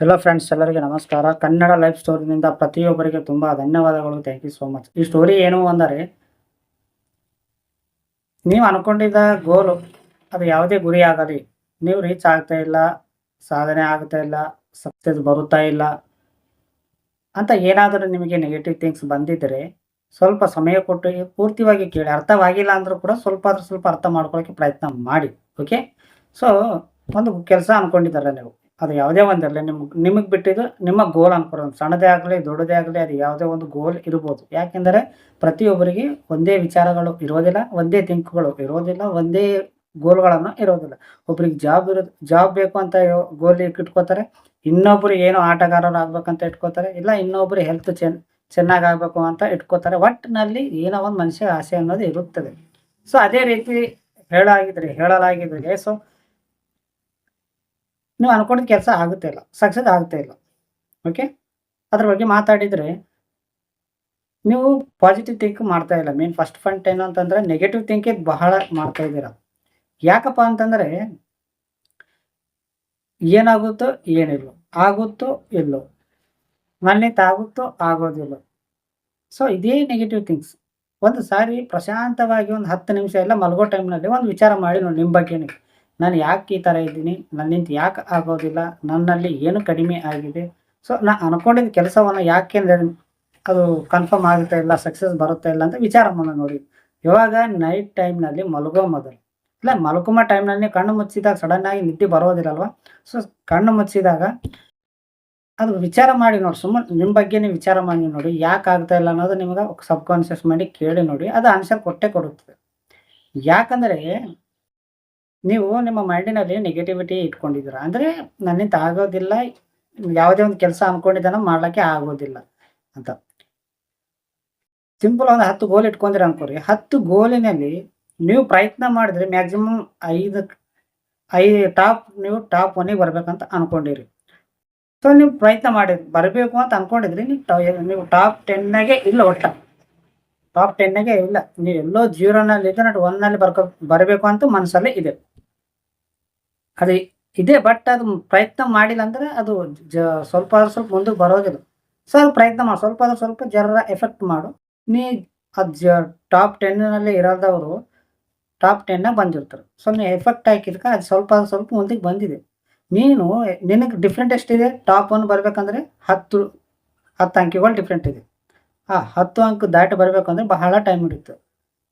Hello friends ಎಲ್ಲರಿಗೆ ನಮಸ್ಕಾರ. Kannada life ಸ್ಟೋರಿನಿಂದ ಪ್ರತಿಯೊಬ್ಬರಿಗೆ ತುಂಬ ಧನ್ಯವಾದಗಳು. ಥ್ಯಾಂಕ್ ಯು ಸೋ ಮಚ್ ಈ ಸ್ಟೋರಿ ಏನು ಅಂದರೆ, ನೀವು ಅನ್ಕೊಂಡಿದ್ದ ಗೋಲು ಅದು ಯಾವುದೇ ಗುರಿ ಆಗಲಿ, ನೀವು ರೀಚ್ ಆಗ್ತಾ ಇಲ್ಲ, ಸಾಧನೆ ಆಗ್ತಾ ಇಲ್ಲ ಸಕ್ಸಸ್ ಬರುತ್ತಾ ಇಲ್ಲ ಅಂತ ಏನಾದರೂ ನಿಮಗೆ ನೆಗೆಟಿವ್ ಥಿಂಗ್ಸ್ ಬಂದಿದ್ದರೆ ಸ್ವಲ್ಪ ಸಮಯ ಕೊಟ್ಟು ಪೂರ್ತಿವಾಗಿ ಕೇಳಿ. ಅರ್ಥವಾಗಿಲ್ಲ ಅಂದರೂ ಕೂಡ ಸ್ವಲ್ಪ ಆದರೂ ಸ್ವಲ್ಪ ಅರ್ಥ ಮಾಡ್ಕೊಳ್ಳೋಕ್ಕೆ ಪ್ರಯತ್ನ ಮಾಡಿ. ಓಕೆ ಸೊ ಒಂದು ಕೆಲಸ ಅನ್ಕೊಂಡಿದ್ದಾರೆ ನೀವು. ಅದು ಯಾವುದೇ ಒಂದಿರಲಿ ನಿಮ್ಗೆ ನಿಮಗೆ ಬಿಟ್ಟಿದ್ದು ನಿಮ್ಮ ಗೋಲ್ ಅನ್ಕೊಳ್ಳೋದು ಸಣ್ಣದೇ ಆಗಲಿ, ದೊಡ್ಡದೇ ಆಗಲಿ, ಅದು ಯಾವುದೇ ಒಂದು ಗೋಲ್ ಇರ್ಬೋದು. ಯಾಕೆಂದರೆ ಪ್ರತಿಯೊಬ್ಬರಿಗೆ ಒಂದೇ ವಿಚಾರಗಳು ಇರೋದಿಲ್ಲ, ಒಂದೇ ಥಿಂಕ್ಗಳು ಇರೋದಿಲ್ಲ, ಒಂದೇ ಗೋಲ್ಗಳನ್ನು ಇರೋದಿಲ್ಲ. ಒಬ್ರಿಗೆ ಜಾಬ್ ಇರೋದು ಜಾಬ್ ಬೇಕು ಅಂತ ಗೋಲ್ ಇಟ್ಕೋತಾರೆ, ಇನ್ನೊಬ್ರು ಏನೋ ಆಟಗಾರರು ಆಗ್ಬೇಕಂತ ಇಟ್ಕೋತಾರೆ, ಇಲ್ಲ ಇನ್ನೊಬ್ರು ಹೆಲ್ತ್ ಚೆನ್, ಚೆನ್ನಾಗಿ ಆಗ್ಬೇಕು ಅಂತ ಇಟ್ಕೋತಾರೆ ಒಟ್ಟಿನಲ್ಲಿ ಏನೋ ಒಂದು ಮನುಷ್ಯ ಆಸೆ ಅನ್ನೋದು ಇರುತ್ತದೆ. ಸೊ ಅದೇ ರೀತಿ ಹೇಳಾಗಿದ್ರೆ ಹೇಳಲಾಗಿದ್ರೆ ಸೊ ನೀವು ಅನ್ಕೊಂಡಿದ್ದ ಕೆಲಸ ಆಗುತ್ತೆ ಇಲ್ಲ ಸಕ್ಸಸ್ ಆಗುತ್ತೆ ಇಲ್ಲ. ಓಕೆ ಅದ್ರ ಬಗ್ಗೆ ಮಾತಾಡಿದರೆ ನೀವು ಪಾಸಿಟಿವ್ ಥಿಂಕ್ ಮಾಡ್ತಾ ಇಲ್ಲ. ಮೇನ್ ಫಸ್ಟ್ ಫಂಟ್ ಏನು ಅಂತಂದ್ರೆ ನೆಗೆಟಿವ್ ಥಿಂಕಿಂಗ್ ಬಹಳ ಮಾಡ್ತಾ ಇದ್ದೀರ. ಯಾಕಪ್ಪ ಅಂತಂದ್ರೆ ಏನಾಗುತ್ತೋ ಏನಿಲ್ಲ, ಆಗುತ್ತೋ ಇಲ್ಲೋ ನನ್ನಿಂದ ಆಗುತ್ತೋ ಆಗೋದಿಲ್ಲ. ಸೊ ಇದೇ ನೆಗೆಟಿವ್ ಥಿಂಗ್ಸ್ ಒಂದು ಸಾರಿ ಪ್ರಶಾಂತವಾಗಿ ಒಂದು ಹತ್ತು ನಿಮಿಷ ಎಲ್ಲ ಮಲಗೋ ಟೈಮ್ನಲ್ಲಿ ಒಂದು ವಿಚಾರ ಮಾಡಿ ನೋಡಿ ನಿಮ್ಮ ಬಗ್ಗೆನೇ. ನಾನು ಯಾಕೆ ಈ ಥರ ಇದ್ದೀನಿ? ನನ್ನಿಂದ ಯಾಕೆ ಆಗೋದಿಲ್ಲ? ನನ್ನಲ್ಲಿ ಏನು ಕಡಿಮೆ ಆಗಿದೆ? ಸೊ ನಾ ಅನ್ಕೊಂಡಿದ್ದ ಕೆಲಸವನ್ನು ಯಾಕೆ ಅದು ಕನ್ಫರ್ಮ್ ಆಗುತ್ತೆ ಇಲ್ಲ ಸಕ್ಸಸ್ ಬರುತ್ತೆ ಇಲ್ಲ ಅಂತ ವಿಚಾರ ಮಾಡೋಣ ನೋಡಿ. ಇವಾಗ ನೈಟ್ ಟೈಮ್ನಲ್ಲಿ ಮಲಗೋ ಮೊದಲು. ಇಲ್ಲ ಮಲ್ಕೊಮ್ಮ ಟೈಮ್ನಲ್ಲಿ ಕಣ್ಣು ಮುಚ್ಚಿದಾಗ ಸಡನ್ ಆಗಿ ನಿದ್ದೆ ಬರೋದಿಲ್ಲಲ್ವ ಸೊ ಕಣ್ಣು ಮುಚ್ಚಿದಾಗ ಅದು ವಿಚಾರ ಮಾಡಿ ನೋಡಿ, ಸುಮ್ಮನೆ ನಿಮ್ಮ ಬಗ್ಗೆನೇ ವಿಚಾರ ಮಾಡಿ ನೋಡಿ, ಯಾಕೆ ಆಗ್ತಾ ಇಲ್ಲ ಅನ್ನೋದು ನಿಮ್ಗೆ ಸಬ್ ಕಾನ್ಷಿಯಸ್ ಮಾಡಿ ಕೇಳಿ ನೋಡಿ, ಅದು ಆನ್ಸರ್ ಕೊಟ್ಟೆ ಕೊಡುತ್ತದೆ. ಯಾಕಂದರೆ ನೀವು ನಿಮ್ಮ ಮೈಂಡಿನಲ್ಲಿ ನೆಗೆಟಿವಿಟಿ ಇಟ್ಕೊಂಡಿದ್ದೀರ? ಅಂದರೆ ನನ್ನಿಂದ ಆಗೋದಿಲ್ಲ, ಯಾವುದೇ ಒಂದು ಕೆಲಸ ಅಂದ್ಕೊಂಡಿದ್ದಾನ ಮಾಡ್ಲಿಕ್ಕೆ ಆಗೋದಿಲ್ಲ ಅಂತ. ಸಿಂಪಲ್ ಒಂದು ಹತ್ತು ಗೋಲ್ ಇಟ್ಕೊಂಡಿರ ಅನ್ಕೋರಿ. ಹತ್ತು ಗೋಲಿನಲ್ಲಿ ನೀವು ಪ್ರಯತ್ನ ಮಾಡಿದ್ರೆ ಮ್ಯಾಕ್ಸಿಮಮ್ ಐದು, ಐ ಟಾಪ್ ನೀವು ಟಾಪ್ ಒನ್ನಿಗೆ ಬರ್ಬೇಕಂತ ಅನ್ಕೊಂಡಿರಿ. ಸೊ ನೀವು ಪ್ರಯತ್ನ ಮಾಡಿ, ಬರಬೇಕು ಅಂತ ಅನ್ಕೊಂಡಿದ್ರಿ ನೀವು ನೀವು ಟಾಪ್ ಟೆನ್ನಾಗೆ ಇಲ್ಲ ಒಟ್ಟ. ಟಾಪ್ ಟೆನ್ನಾಗೆ ಇಲ್ಲ. ನೀವು ಎಲ್ಲೋ ಜೀರೋನಲ್ಲಿ ಇದ್ದು ಒನ್ನಲ್ಲಿ ಬರ್ಕೊ, ಬರಬೇಕು ಅಂತ ಮನಸ್ಸಲ್ಲಿ ಇದೆ. ಅದು ಇದೆ ಬಟ್ ಅದು ಪ್ರಯತ್ನ ಮಾಡಿಲ್ಲ ಅಂದ್ರೆ ಅದು ಜ ಸ್ವಲ್ಪ ಆದ್ರೂ ಸ್ವಲ್ಪ ಮುಂದಕ್ಕೆ ಬರೋದಿಲ್ಲ. ಸೊ ಅದು ಪ್ರಯತ್ನ ಮಾಡು. ಸ್ವಲ್ಪ ಆದ್ರೂ ಸ್ವಲ್ಪ ಜರ ಎಫೆಕ್ಟ್ ಮಾಡು. ನೀ ಅದು ಜ ಟಾಪ್ ಟೆನ್ನಲ್ಲಿ ಇರೋದವರು ಟಾಪ್ ಟೆನ್ನಾಗ ಬಂದಿರ್ತಾರೆ. ಸೊ ನೀ ಎಫೆಕ್ಟ್ ಹಾಕಿದ್ಕೆ ಅದು ಸ್ವಲ್ಪ ಆದ್ರೂ ಸ್ವಲ್ಪ ಮುಂದಕ್ಕೆ ಬಂದಿದೆ. ನೀನು ನಿನಗೆ ಡಿಫ್ರೆಂಟ್ ಎಷ್ಟಿದೆ ಟಾಪ್ ಒನ್ ಬರಬೇಕಂದ್ರೆ ಹತ್ತು ಹತ್ತು ಅಂಕಿಗಳು ಡಿಫ್ರೆಂಟ್ ಇದೆ. ಆ ಹತ್ತು ಅಂಕ ದಾಟಿ ಬರಬೇಕಂದ್ರೆ ಬಹಳ ಟೈಮ್ ಹಿಡಿತು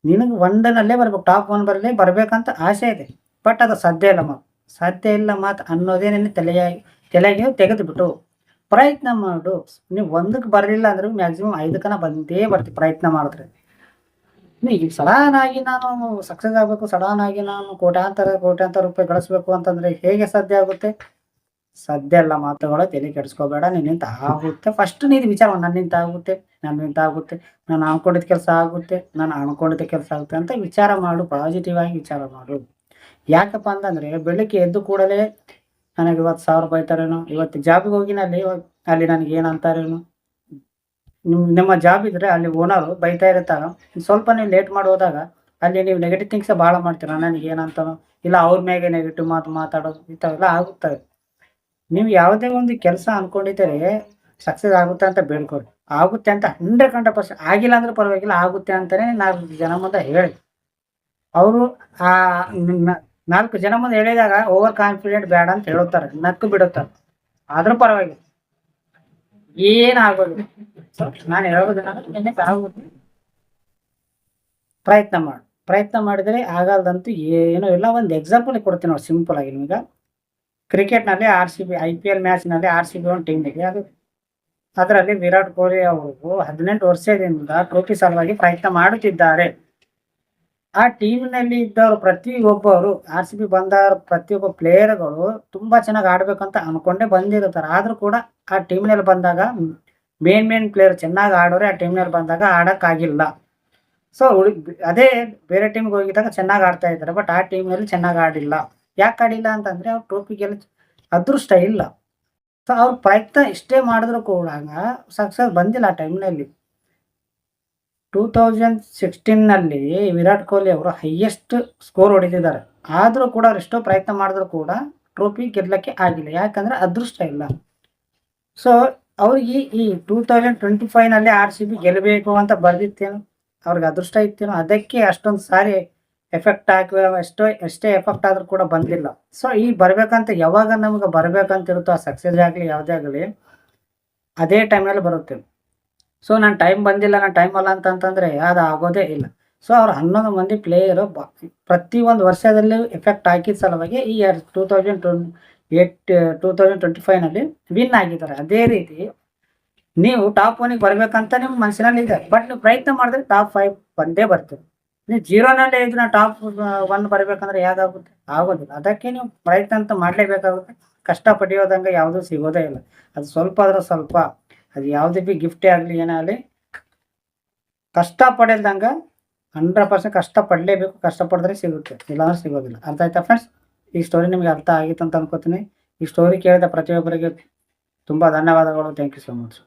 ನಿನಗೆ ಒಂದನಲ್ಲೇ ಬರ್ಬೇಕು ಟಾಪ್ ಒನ್ ಬರಲೇ ಬರಬೇಕಂತ ಆಸೆ ಇದೆ. ಬಟ್ ಅದು ಸಾಧ್ಯ ಇಲ್ಲ ಮಾತು ಸಾಧ್ಯ ಇಲ್ಲ ಮಾತು ಅನ್ನೋದೇ ನಿನ್ನ ತಲೆಯಾಗಿ ತಲೆಗೆ ತೆಗೆದು ಬಿಟ್ಟು ಪ್ರಯತ್ನ ಮಾಡು. ನೀವು ಒಂದಕ್ಕೆ ಬರಲಿಲ್ಲ ಅಂದ್ರೆ ಮ್ಯಾಕ್ಸಿಮಮ್ ಐದಕ್ಕನ ಬಂದೇ ಬರ್ತೀವಿ ಪ್ರಯತ್ನ ಮಾಡಿದ್ರೆ. ಈಗ ಸಡನ್ ಆಗಿ ನಾನು ಸಕ್ಸಸ್ ಆಗಬೇಕು ಸಡನ್ ನಾನು ಕೋಟ್ಯಾಂತರ ಕೋಟ್ಯಾಂತರ ರೂಪಾಯಿ ಗಳಿಸ್ಬೇಕು ಅಂತಂದ್ರೆ ಹೇಗೆ ಸಾಧ್ಯ ಆಗುತ್ತೆ? ಸಾಧ್ಯ ಇಲ್ಲ ಮಾತುಗಳು ತಲೆ ಕೆಡಿಸ್ಕೋಬೇಡ ನಿನ್ನಿಂತ ಆಗುತ್ತೆ. ಫಸ್ಟ್ ನೀನು ವಿಚಾರ ಮಾಡು, ನನ್ನಿಂದ ಆಗುತ್ತೆ ನನ್ನಿಂದ ಆಗುತ್ತೆ ನಾನು ಅನ್ಕೊಂಡಿದ್ದ ಕೆಲಸ ಆಗುತ್ತೆ ನಾನು ಅನ್ಕೊಂಡಿದ್ದ ಕೆಲಸ ಆಗುತ್ತೆ ಅಂತ ವಿಚಾರ ಮಾಡು ಪಾಸಿಟಿವ್ ಆಗಿ ವಿಚಾರ ಮಾಡು. ಯಾಕಪ್ಪ ಅಂತಂದ್ರೆ ಬೆಳಗ್ಗೆ ಎದ್ದು ಕೂಡಲೇ ನನಗೆ ಇವತ್ತು ಸಾವಿರ ಬೈತಾರೇನೋ ಇವತ್ತು ಜಾಬಿಗೆ ಹೋಗಿನಲ್ಲಿ ಅಲ್ಲಿ ನನಗೆ ಏನು ಅಂತಾರೇನೋ ನಿಮ್, ನಿಮ್ಮ ಜಾಬ್ ಇದ್ರೆ ಅಲ್ಲಿ ಓನರು ಬೈತಾ ಇರ್ತಾರ ಸ್ವಲ್ಪ ನೀವು ಲೇಟ್ ಮಾಡಿ ಹೋದಾಗ ಅಲ್ಲಿ ನೀವು ನೆಗೆಟಿವ್ ಥಿಂಗ್ಸ್ ಭಾಳ ಮಾಡ್ತೀರ, ನನಗೆ ಏನಂತಾನೋ ಇಲ್ಲ ಅವ್ರ ಮ್ಯಾಗೆ ನೆಗೆಟಿವ್ ಮಾತು ಮಾತಾಡೋದು ಇಂಥವೆಲ್ಲ ಆಗುತ್ತವೆ ನೀವು ಯಾವುದೇ ಒಂದು ಕೆಲಸ ಅನ್ಕೊಂಡಿದ್ದರೆ ಸಕ್ಸಸ್ ಆಗುತ್ತೆ ಅಂತ ಬೇಡ್ಕೊಡಿ ಆಗುತ್ತೆ ಅಂತ ಹಂಡ್ರೆಡ್ ಹಂಡ್ರೆಡ್ ಪರ್ಸೆಂಟ್ ಆಗಿಲ್ಲ ಅಂದ್ರೆ ಪರವಾಗಿಲ್ಲ, ಆಗುತ್ತೆ ಅಂತಲೇ ನಾಲ್ಕು ಜನ ಮುಂದೆ ಹೇಳಿ. ಅವರು ಆ ನಾಲ್ಕು ಜನ ಮುಂದೆ ಹೇಳಿದಾಗ ಓವರ್ ಕಾನ್ಫಿಡೆಂಟ್ ಬೇಡ ಅಂತ ಹೇಳುತ್ತಾರೆ, ನಕ್ಕು ಬಿಡುತ್ತಾರೆ. ಆದ್ರೂ ಪರವಾಗಿಲ್ಲ. ಏನಾಗೋದು ನಾನು ಹೇಳೋದು ಪ್ರಯತ್ನ ಮಾಡು. ಪ್ರಯತ್ನ ಮಾಡಿದರೆ ಆಗಲ್ದಂತೂ ಏನೂ ಇಲ್ಲ. ಒಂದು ಎಕ್ಸಾಂಪಲ್ ಕೊಡ್ತೀನಿ ನೋಡಿ ಸಿಂಪಲ್ ಆಗಿ ನಿಮಗೆ. ಕ್ರಿಕೆಟ್ನಲ್ಲಿ R C B I P L ಮ್ಯಾಚ್ನಲ್ಲಿ R C B ಒಂದು ಟೀಮ್ ಇದೆ. ಅದು ಅದರಲ್ಲಿ ವಿರಾಟ್ ಕೊಹ್ಲಿ ಅವರು ಹದಿನೆಂಟು ವರ್ಷದಿಂದ ಟ್ರೋಫಿ ಸಲುವಾಗಿ ಪ್ರಯತ್ನ ಮಾಡುತ್ತಿದ್ದಾರೆ. ಆ ಟೀಮ್ನಲ್ಲಿ ಇದ್ದವರು ಪ್ರತಿಯೊಬ್ಬರು ಆರ್ ಸಿ ಬಿ ಬಂದ ಪ್ರತಿಯೊಬ್ಬ ಪ್ಲೇಯರ್ಗಳು ತುಂಬಾ ಚೆನ್ನಾಗಿ ಆಡ್ಬೇಕಂತ ಅನ್ಕೊಂಡೇ ಬಂದಿರ್ತಾರೆ. ಆದ್ರೂ ಕೂಡ ಆ ಟೀಮ್ನಲ್ಲಿ ಬಂದಾಗ ಮೇನ್ ಮೇನ್ ಪ್ಲೇಯರ್ ಚೆನ್ನಾಗಿ ಆಡೋರೆ ಆ ಟೀಮ್ನಲ್ಲಿ ಬಂದಾಗ ಆಡೋಕ್ಕಾಗಿಲ್ಲ. ಸೊ ಅದೇ ಬೇರೆ ಟೀಮ್ಗೆ ಹೋಗಿದ್ದಾಗ ಚೆನ್ನಾಗಿ ಆಡ್ತಾ ಇದ್ದಾರೆ ಬಟ್ ಆ ಟೀಮ್ನಲ್ಲಿ ಚೆನ್ನಾಗಿ ಆಡಿಲ್ಲ. ಯಾಕೆ ಆಡಿಲ್ಲ ಅಂತಂದ್ರೆ ಅವ್ರು ಟ್ರೋಫಿಗೆಲ್ಲ ಅದೃಷ್ಟ ಇಲ್ಲ. ಸೊ ಅವ್ರು ಪ್ರಯತ್ನ ಇಷ್ಟೇ ಮಾಡಿದ್ರು ಕೂಡ ಸಕ್ಸಸ್ ಬಂದಿಲ್ಲ ಆ ಟೈಮ್ನಲ್ಲಿ ಟೂ ತೌಸಂಡ್ ಸಿಕ್ಸ್ಟೀನ್ನಲ್ಲಿ ವಿರಾಟ್ ಕೊಹ್ಲಿ ಅವರು ಹೈಯೆಸ್ಟ್ ಸ್ಕೋರ್ ಹೊಡೆದಿದ್ದಾರೆ ಆದರೂ ಕೂಡ ಅವ್ರು ಎಷ್ಟೋ ಪ್ರಯತ್ನ ಮಾಡಿದ್ರು ಕೂಡ ಟ್ರೋಫಿ ಗೆಲ್ಲಕ್ಕೆ ಆಗಿಲ್ಲ. ಯಾಕಂದ್ರೆ ಅದೃಷ್ಟ ಇಲ್ಲ. ಸೊ ಅವ್ರಿಗೆ ಈ ಟೂ ತೌಸಂಡ್ ಟ್ವೆಂಟಿ ಫೈವ್ನಲ್ಲಿ ಆರ್ ಸಿ ಬಿ ಗೆಲ್ಲಬೇಕು ಅಂತ ಬರೆದಿತ್ತೇನು, ಅವ್ರಿಗೆ ಅದೃಷ್ಟ ಇತ್ತೇನೋ, ಅದಕ್ಕೆ ಅಷ್ಟೊಂದು ಸಾರಿ ಎಫೆಕ್ಟ್ ಹಾಕಿ, ಎಷ್ಟೋ, ಎಷ್ಟೇ ಎಫೆಕ್ಟ್ ಆದರೂ ಕೂಡ ಬಂದಿಲ್ಲ. ಸೊ ಈ ಬರಬೇಕಂತ ಯಾವಾಗ ನಮ್ಗೆ ಬರಬೇಕಂತಿರುತ್ತೋ, ಆ ಸಕ್ಸಸ್ ಆಗಲಿ ಯಾವುದೇ ಆಗಲಿ, ಅದೇ ಟೈಮಲ್ಲಿ ಬರುತ್ತೆ. ಸೊ ನಾನು ಟೈಮ್ ಬಂದಿಲ್ಲ, ನಾನು ಟೈಮ್ ಅಲ್ಲ ಅಂತಂತಂದರೆ ಅದು ಆಗೋದೇ ಇಲ್ಲ. ಸೊ ಅವ್ರು ಹನ್ನೊಂದು ಮಂದಿ ಪ್ಲೇಯರು ಬ, ಪ್ರತಿ ಒಂದು ವರ್ಷದಲ್ಲಿ ಎಫೆಕ್ಟ್ ಹಾಕಿದ ಸಲುವಾಗಿ ಈ two thousand twenty eight two thousand twenty ಫೈವ್ನಲ್ಲಿ win ಆಗಿದ್ದಾರೆ. ಅದೇ ರೀತಿ ನೀವು ಟಾಪ್ ಒನಿಗೆ ಬರಬೇಕಂತ ನಿಮ್ಮ ಮನಸ್ಸಿನಲ್ಲಿ ಇದೆ. ಬಟ್ ನೀವು ಪ್ರಯತ್ನ ಮಾಡಿದ್ರೆ ಟಾಪ್ ಫೈವ್ ಬಂದೇ ಬರ್ತೀವಿ ನೀವು ಜೀರೋನಲ್ಲಿ ಇದ್ರೆ ಟಾಪ್ ಒನ್ ಬರಬೇಕಂದ್ರೆ ಯಾವ್ದಾಗುತ್ತೆ? ಆಗೋದಿಲ್ಲ. ಅದಕ್ಕೆ ನೀವು ಪ್ರಯತ್ನ ಅಂತ ಮಾಡಲೇಬೇಕಾಗುತ್ತೆ. ಕಷ್ಟ ಪಡೆಯೋದಂಗೆ ಯಾವುದೂ ಸಿಗೋದೇ ಇಲ್ಲ. ಅದು ಸ್ವಲ್ಪ ಆದ್ರೆ ಸ್ವಲ್ಪ ಅದು ಯಾವುದೇ ಬಿ ಗಿಫ್ಟೇ ಆಗಲಿ ಏನೇ ಆಗಲಿ, ಕಷ್ಟ ಪಡೆಯಲ್ದಂಗೆ ಹಂಡ್ರೆಡ್ ಪರ್ಸೆಂಟ್ ಕಷ್ಟ ಪಡಲೇಬೇಕು. ಕಷ್ಟ ಪಡಿದ್ರೆ ಸಿಗುತ್ತೆ. ಇಲ್ಲಾಂದ್ರೆ ಸಿಗೋದಿಲ್ಲ. ಅರ್ಥ ಆಯ್ತಾ ಫ್ರೆಂಡ್ಸ್ ಈ ಸ್ಟೋರಿ ನಿಮಗೆ ಅರ್ಥ ಆಗಿತ್ತು ಅಂತ ಅನ್ಕೋತೀನಿ. ಈ ಸ್ಟೋರಿ ಕೇಳಿದ ಪ್ರತಿಯೊಬ್ಬರಿಗೆ ತುಂಬ ಧನ್ಯವಾದಗಳು. Thank you so much